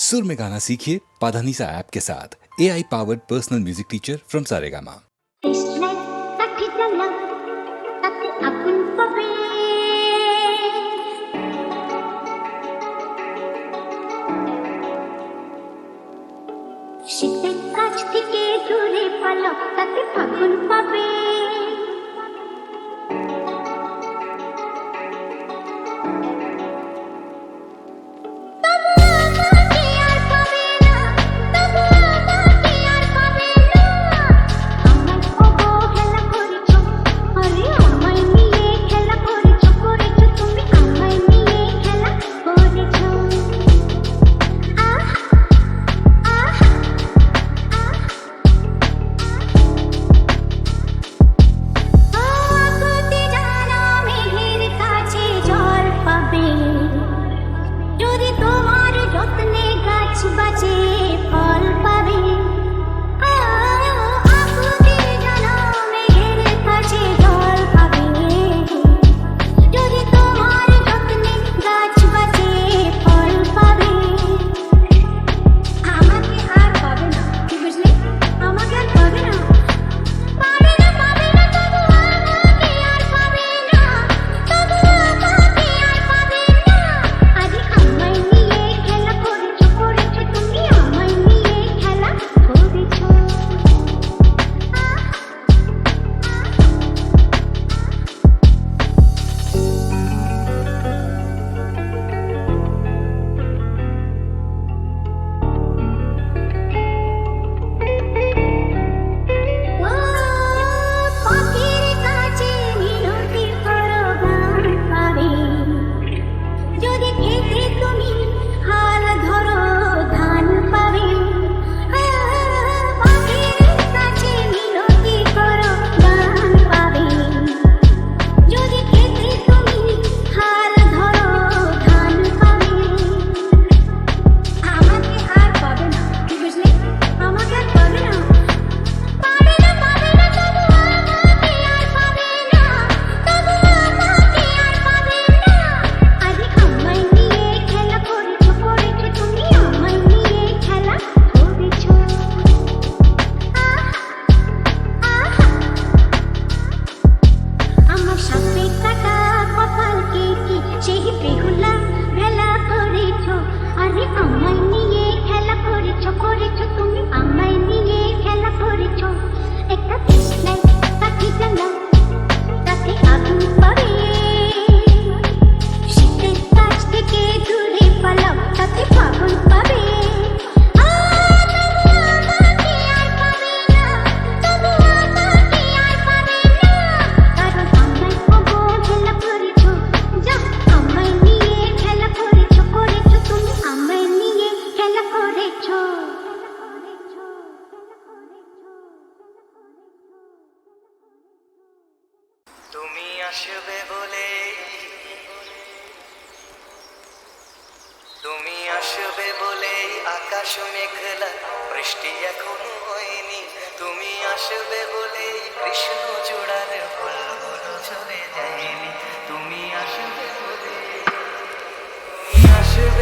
सुर में गाना सीखिए पाधानीसा ऐप के साथ। A I powered personal music teacher from Saregama শীতের কাছ থেকে দূরে পালক তাতে ফাগুন পাবে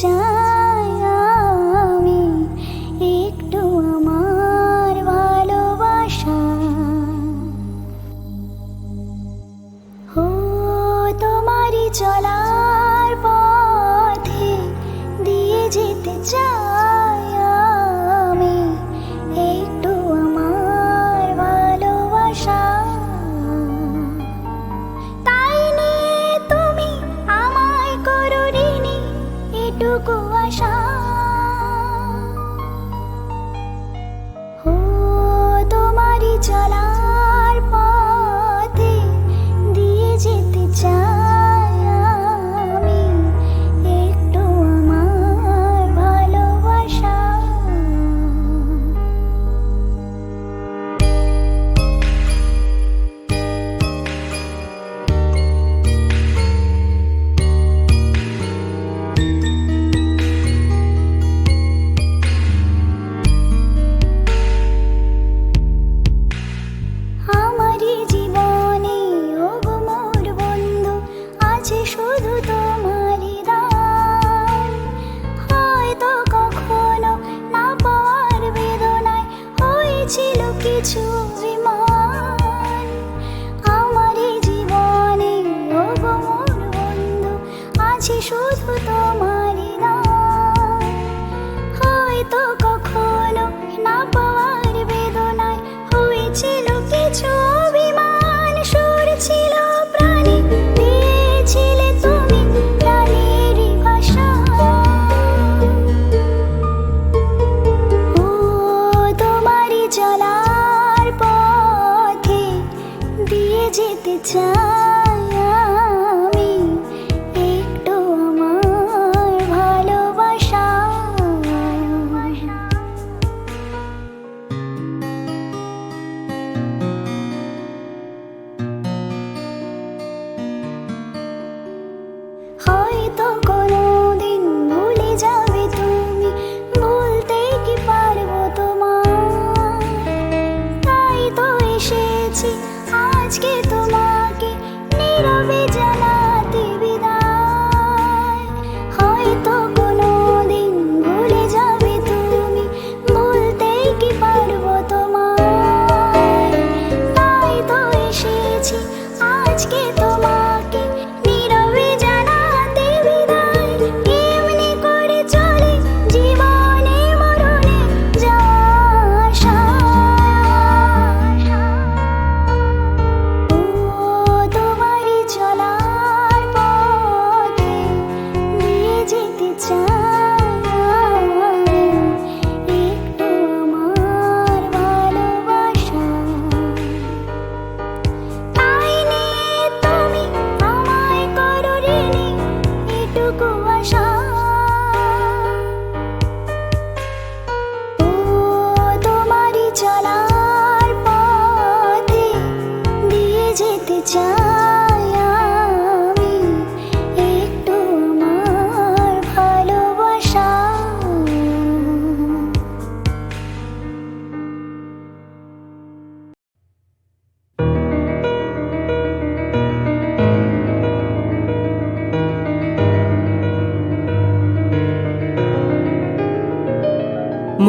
家。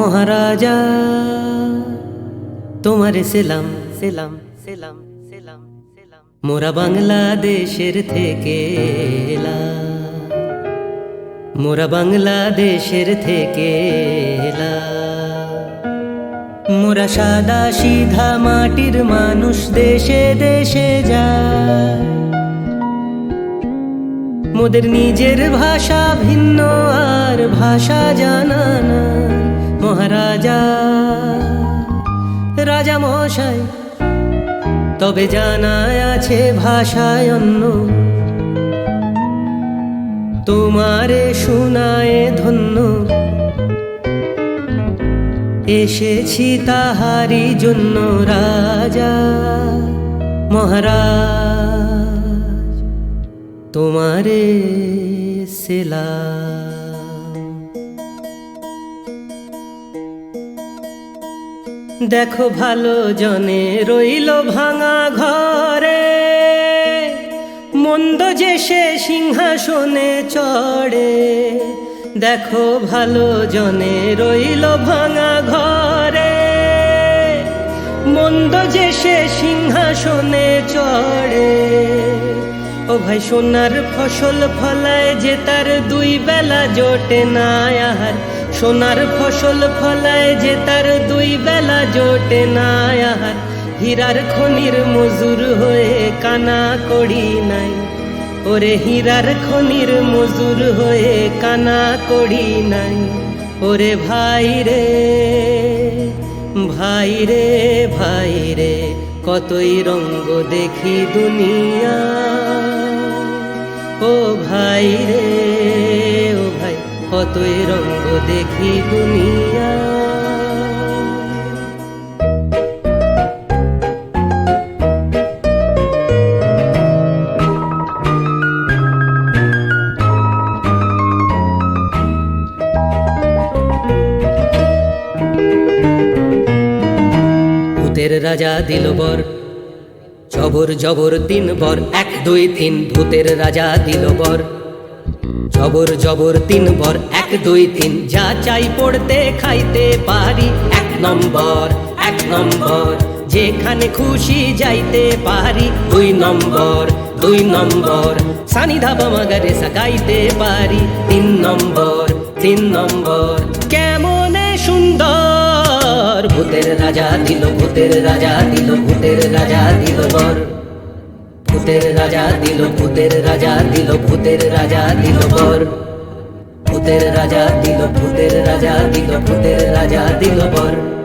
মহারাজা, তোমারে সেলাম সেলাম সেলাম সেলাম সেলাম। মোরা বাংলাদেশের থেকে মোরা বাংলাদেশের থেকে মোরা সাদা সিধা মাটির মানুষ দেশে দেশে যায়। মোদের নিজের ভাষা ভিন্ন আর ভাষা জানা না মহারাজা। রাজা মশাই তবে জানায় আছে ভাষায় অন্য। তোমারে শোনায় ধন্য। এসেছি তাহারি জন্য রাজা মহারাজ। তোমারে সেলাম দেখো ভালো জনে রইল ভাঙা ঘরে। মন্দ যে সে সিংহাসনে চড়ে। দেখো ভালো জনে রইল ভাঙা ঘরে। মন্দ যে সে সিংহাসনে চড়ে। ও ভাই, সোনার ফসল ফলায় যে তার দুই বেলা জোটে না আহার। সোনার ফসল ফলায় যে তার দুই বেলা জোটে না আহার হীরার খনির মজুর হয়ে কানা করি নাই। ওরে হীরার খনির মজুর হয়ে কানা করি নাই। ওরে ভাই রে ভাই রে ভাই রে, কতই রঙ্গ দেখি দুনিয়া। ও ভাই রে কতই রঙ্গ দেখি দুনিয়া। ভূতের রাজা দিল বর, জবর জবর তিন বর। এক, দুই, তিন, ভূতের রাজা দিল বর। জবর জবর তিন বর এক, দুই, তিন। যা চাই পড়তে, খাইতে পারি, এক নম্বর এক নম্বর। যেখানে খুশি যাইতে পারি, দুই নম্বর দুই নম্বর। সানি ধাবা মাগারে সাগাইতে পারি, তিন নম্বর তিন নম্বর। কেমনে সুন্দর, ভূতের রাজা দিল, ভূতের রাজা দিল, ভূতের রাজা দিল বর। ভূতের রাজা দিল ভূতের রাজা দিল ভূতের রাজা দিল বর। ভূতের রাজা দিল ভূতের রাজা দিল ভূতের রাজা দিল বর।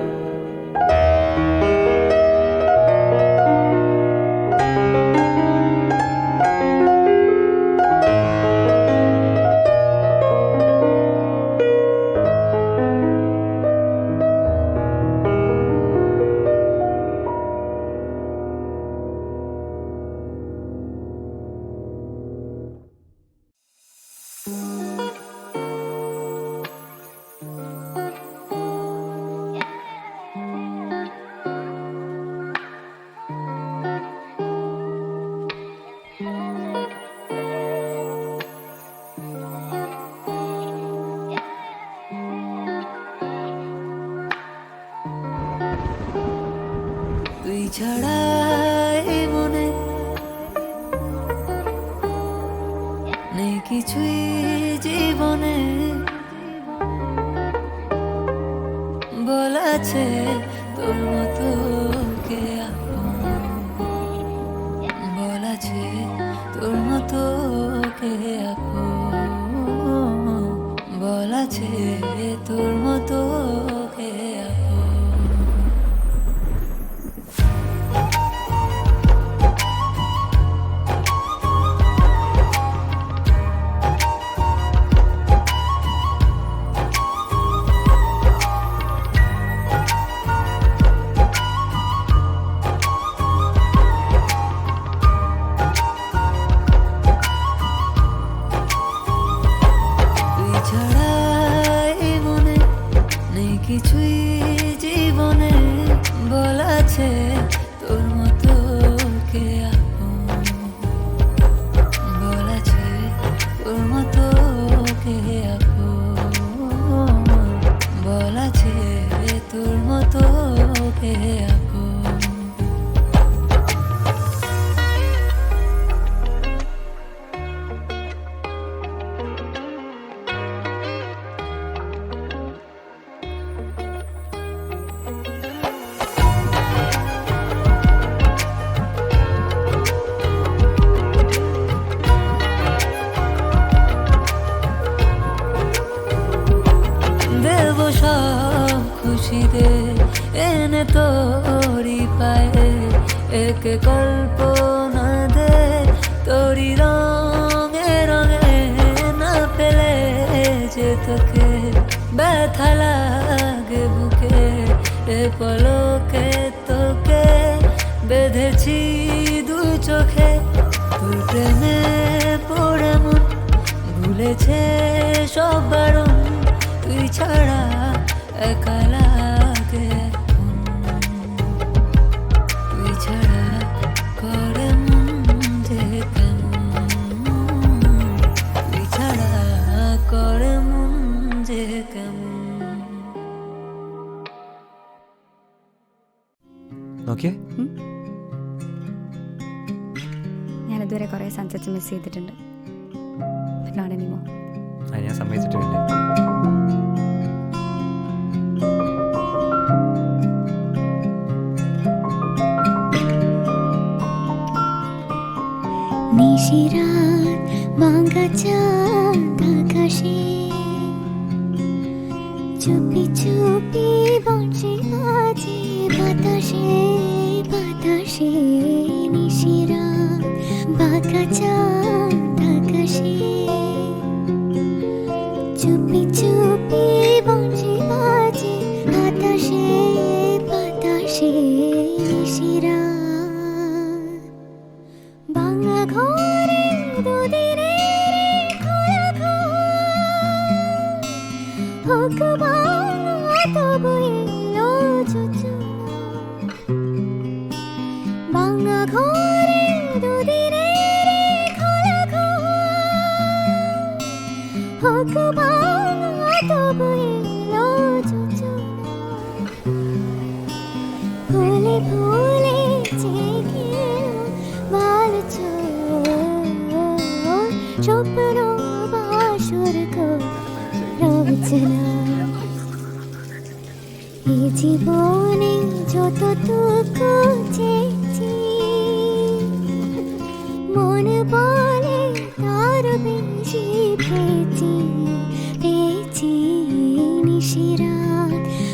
হয়েছে সব বারণ। তুই ছাড়া একা লাগে তুই ছাড়া করে মন যে কেমন। তুই ছাড়া করে মন যে কেমন। നോക്കിയേ? ഞാനിതുവരെ കുറേ സൺസെറ്റ്സ് മിസ് ചെയ്തിട്ടുണ്ട്. life not anymore. ഞാൻ സമ്മതിച്ചിട്ടില്ല নিশিরাত ভাঙা চাঁদ আকাশে চুপি চুপ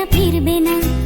না ফিরবে না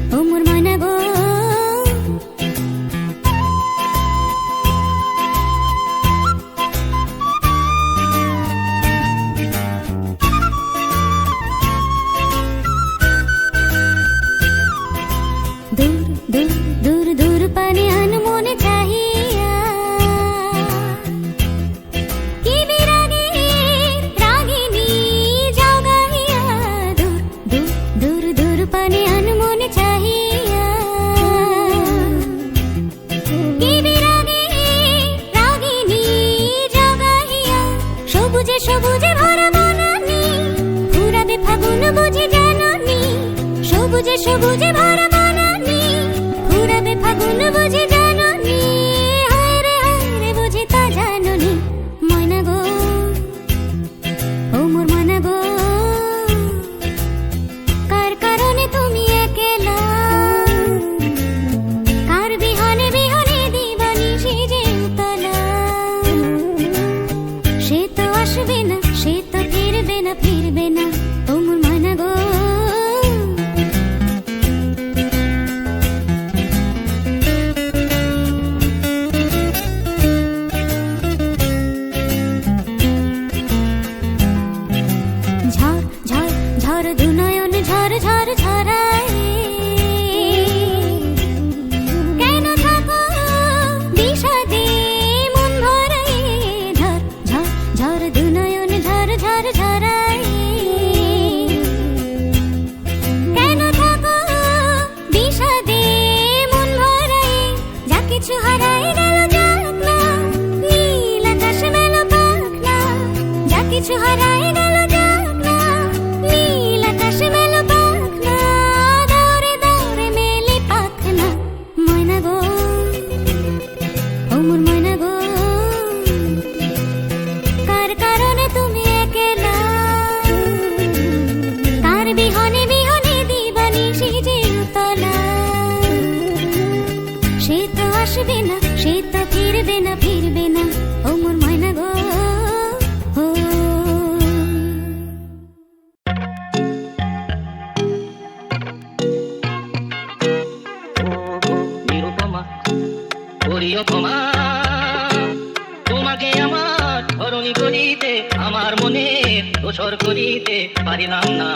পারিলাম না।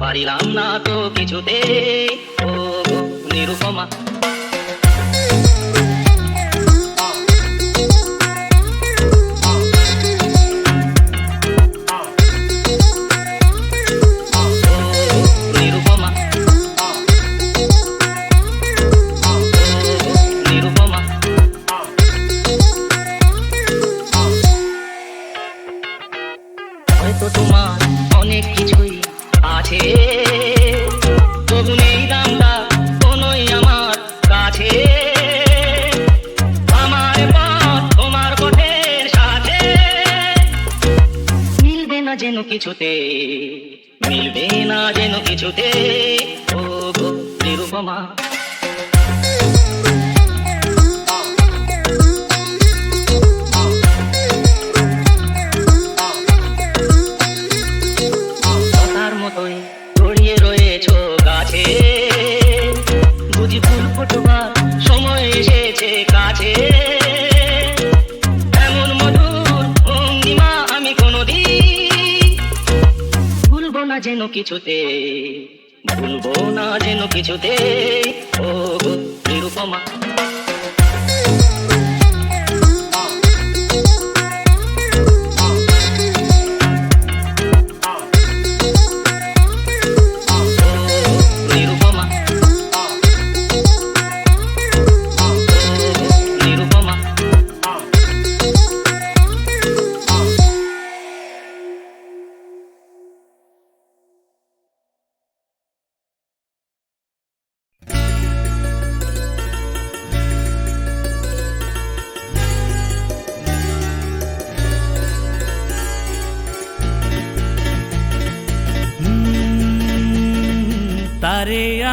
পারিলাম না তো কিছুতে ও নিরুপমা কিছুতে ভুলবো না যেন কিছুতে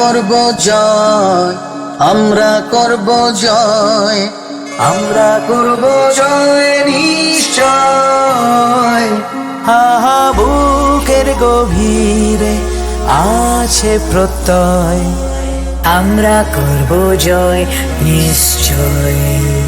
করব জয়, আমরা করব জয়, আমরা করব জয় নিশ্চয়। হাহা বুকের গভীরে আছে প্রত্যয়, আমরা করব জয় নিশ্চয়।